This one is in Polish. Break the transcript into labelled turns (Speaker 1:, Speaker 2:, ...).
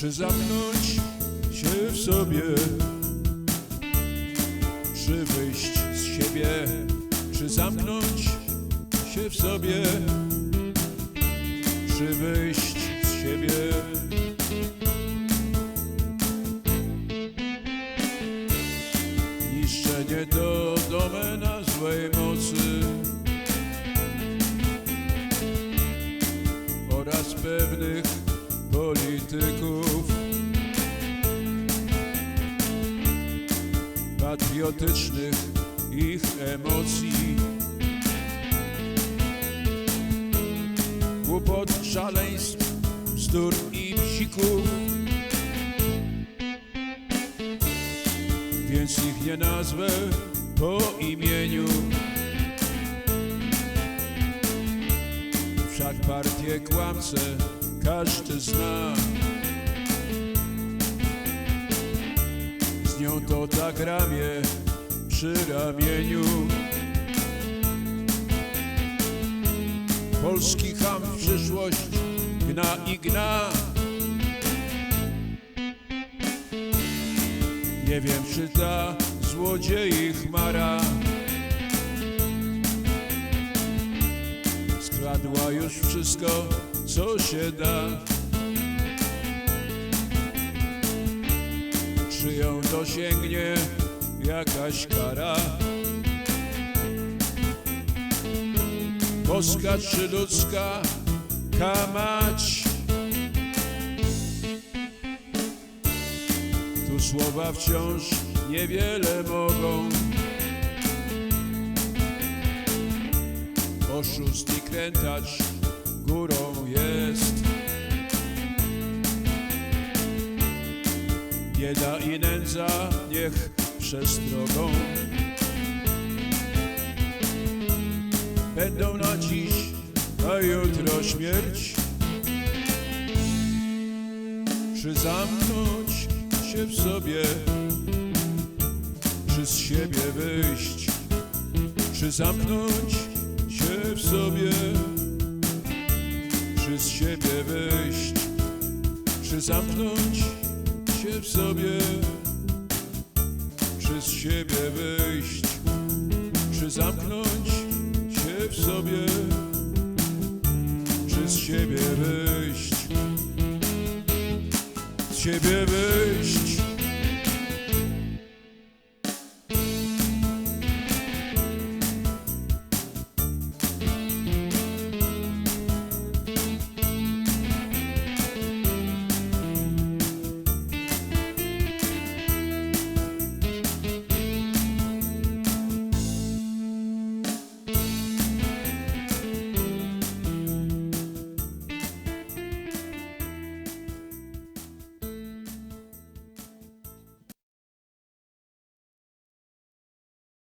Speaker 1: Czy zamknąć się w sobie? Czy wyjść z siebie? Czy zamknąć się w sobie? Czy wyjść z siebie? Niszczenie to domena złej mocy oraz pewnych polityków. Patriotycznych ich emocji. Głupot, szaleństw, bzdur i psików. Więc ich nie nazwę po imieniu. Wszak partię kłamcę każdy zna. Z nią to tak ramię przy ramieniu. Polski ham w przyszłość gna i gna. Nie wiem czy ta złodziei chmara Skradła już wszystko co się da. Czy ją dosięgnie jakaś kara? Boska czy ludzka kamać? Tu słowa wciąż niewiele mogą. Oszust i krętacz Bieda i nędza niech przestrogą. Będą na dziś, a jutro śmierć. Czy zamknąć się w sobie Czy z siebie wyjść. Czy zamknąć się w sobie Czy z siebie wyjść. Czy zamknąć się w sobie. Czy z siebie wyjść Czy zamknąć się w sobie? Czy z siebie wyjść Z siebie wyjść